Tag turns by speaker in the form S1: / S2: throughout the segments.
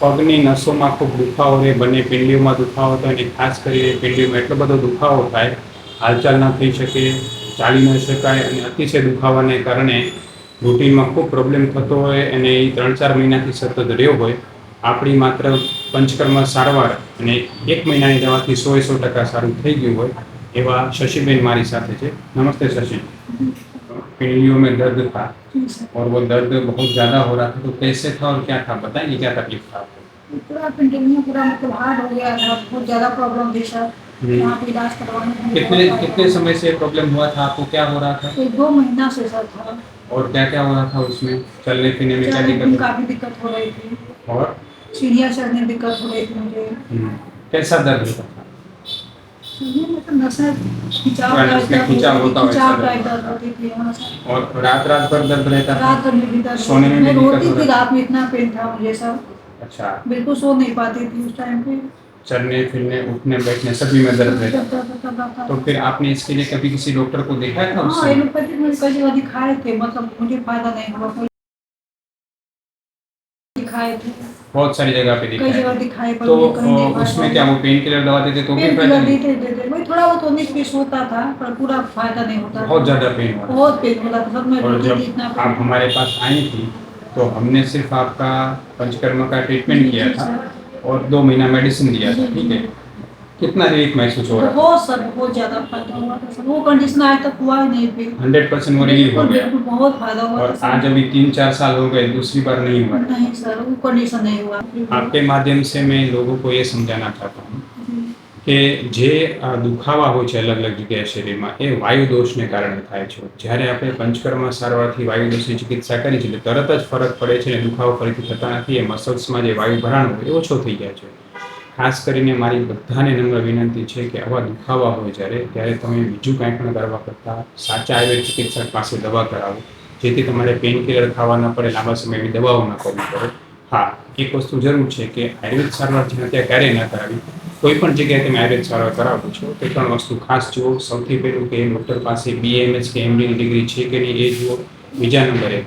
S1: પગની નસોમાં ખૂબ દુખાવો રહે બંને પિંડીઓમાં દુખાવો થાય અને ખાસ કરીને પિંડીઓમાં એટલો બધો દુખાવો થાય, હાલચાલ ન થઈ શકે, ચાલી ન શકાય અને અતિશય દુખાવાને કારણે રૂટીનમાં ખૂબ પ્રોબ્લેમ થતો હોય અને એ ત્રણ ચાર મહિનાથી સતત રહ્યો હોય. આપણી માત્ર પંચકર્મ સારવાર અને એક મહિનાની દવાથી સો સો ટકા સારું થઈ ગયું હોય એવા શશીબેન મારી સાથે છે. નમસ્તે શશી पीढ़ियों में दर्द था और वो दर्द बहुत ज़्यादा हो रहा था तो कैसे था और क्या था बताएँगे क्या तकलीफ़ था आपको?
S2: पूरा कंटिन्यू पूरा मतलब हार्ड हो गया था बहुत ज़्यादा प्रॉब्लम थी। सर। यहाँ पे इलाज करवाने में
S1: कितने कितने समय से प्रॉब्लम हुआ था आपको क्या हो रहा था?
S2: एक दो महीना से सर था।
S1: और क्या क्या हो रहा था उसमें? चलने फिरने में क्या दिक्कत
S2: काफ़ी दिक्कत हो रही थी।
S1: और?
S2: सीढ़ियाँ चढ़ने में दिक्कत हो रही थी मुझे।
S1: हम्म, कैसा दर्द होता और रात रात भर दर्द रहता
S2: रात भर में भी दर्द
S1: सोने में
S2: रोती थी रात में इतना पेन था मुझे सर।
S1: अच्छा।
S2: बिल्कुल सो नहीं पाती थी उस टाइम पे।
S1: चलने फिरने उठने बैठने सभी में दर्द रहता तो फिर आपने इसके लिए कभी किसी डॉक्टर को देखा था
S2: हाँ एलोपैथिक में कई जगह दिखाए थे मतलब मुझे फ़ायदा नहीं हुआ कोई दिखाए थे।
S1: बहुत सारी जगह पे
S2: कई जगह दिखाए पर
S1: तो उसमें क्या वो पेन किलर दवा देते तो भी फ़ायदा
S2: किलर
S1: नहीं।
S2: देते देते भाई थोड़ा बहुत होने बीस होता था पर पूरा फ़ायदा नहीं होता
S1: बहुत ज़्यादा पेन होता
S2: बहुत पेन होता था सब में
S1: और जब आप हमारे पास आई थी तो हमने सिर्फ़ आपका पंचकर्मा का ट्रीटमेंट किया था और दो महीना मेडिसिन दिया था ठीक है? कितना रिलीफ महसूस हो रहा था
S2: बहुत सर बहुत ज्यादा फायदा हुआ था सर वो कंडीशन आज तक हुआ ही नहीं फिर
S1: हंड्रेड परसेंट वो रिलीफ हो
S2: बिल्कुल
S1: गया
S2: बिल्कुल बहुत फायदा हुआ
S1: और
S2: था
S1: आज
S2: सर
S1: अभी तीन चार साल हो गए दूसरी बार नहीं हुआ है।
S2: नहीं सर वो कंडीशन नहीं हुआ
S1: आपके माध्यम से मैं लोगों को ये समझाना चाहता हूँ
S2: जी।
S1: કે જે અ, દુખાવા હોય છે અલગ અલગ જગ્યાએ શરીરમાં એ વાયુ દોષને કારણે થાય છે જ્યારે આપણે પંચકર્મ સારવારથી વાયુ દોષની ચિકિત્સા કરી છે એટલે તરત જ ફરક પડે છે અને દુખાવો ફરીથી થતા નથી એ મસલ્સમાં જે વાયુ ભરાણ હોય એ ઓછો થઈ જાય છે ખાસ કરીને મારી બધાને નમ્ર વિનંતી છે કે આવા દુખાવા હોય જ્યારે, ત્યારે તમે બીજું કાંઈ પણ કરવા કરતાં સાચા આયુર્વેદ ચિકિત્સક પાસે દવા કરાવો, જેથી તમારે પેન કિલર ખાવા ન પડે, લાંબા સમયની દવાઓ ન કરવી પડે. હા, એક વસ્તુ જરૂર છે કે આયુર્વેદ સારવાર છે ત્યાં ક્યારેય ન કરાવી, કોઈ પણ જગ્યાએ તમે આયુર્વેદ સારવાર કરાવો છો, તે ત્રણ વસ્તુ ખાસ જુઓ. સૌથી પહેલું કે ડૉક્ટર પાસે બીએમએસ કે એમડીની ડિગ્રી છે કે નહીં એ જુઓ. બીજા નંબરે,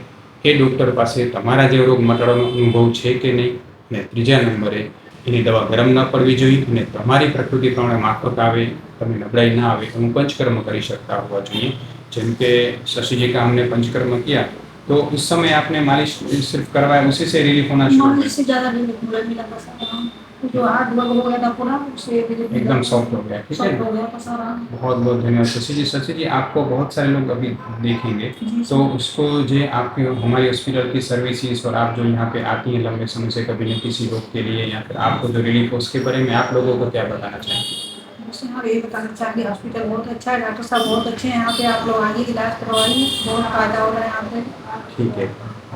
S1: એ ડૉક્ટર પાસે તમારા જે રોગ મટાડવાનો અનુભવ છે કે નહીં? અને ત્રીજા નંબરે એની દવા ગરમ ન પડવી જોઈએ અને તમારી પ્રકૃતિ પ્રમાણે માફક આવે તમને નબળાઈ ના આવે એનું પંચકર્મ કરી શકતા હોવા જોઈએ જેમ કે शशि जी का हमने पंचकर्म किया तो उस समय आपने मालिश सिर्फ करवाया उसी से रिलीफ होना शुरू
S2: हाँ। जो हो गया था पूरा मिला
S1: एकदम सॉफ्ट हो गया ठीक है
S2: हो गया
S1: बहुत बहुत धन्यवाद। शशि जी शशि जी आपको बहुत सारे लोग अभी देखेंगे। तो उसको जो आपके हमारे हॉस्पिटल की सर्विसेज़ और आप जो यहाँ पे आती हैं लंबे समय से कभी न किसी रोग के लिए या फिर आपको जो रिलीफ हो उसके बारे में आप लोगों को क्या बताना चाहेंगे?
S2: यहाँ यही बताना चाहेंगे हॉस्पिटल बहुत अच्छा है डॉक्टर साहब बहुत अच्छे हैं यहाँ पे आप लोग आगे इलाज करवाइए बहुत फ़ायदा हो रहा है यहाँ पे।
S1: ठीक है।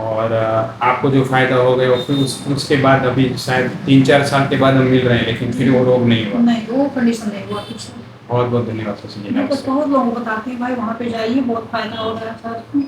S1: और आपको जो फ़ायदा हो गया फिर उस उसके बाद अभी शायद तीन चार साल के बाद हम मिल रहे हैं लेकिन फिर वो रोग नहीं हुआ।
S2: नहीं वो कंडीशन नहीं हुआ कुछ
S1: बहुत बहुत धन्यवाद सुशील जी
S2: तो बहुत लोगों को हैं भाई वहाँ पे जाइए बहुत फ़ायदा हो है सर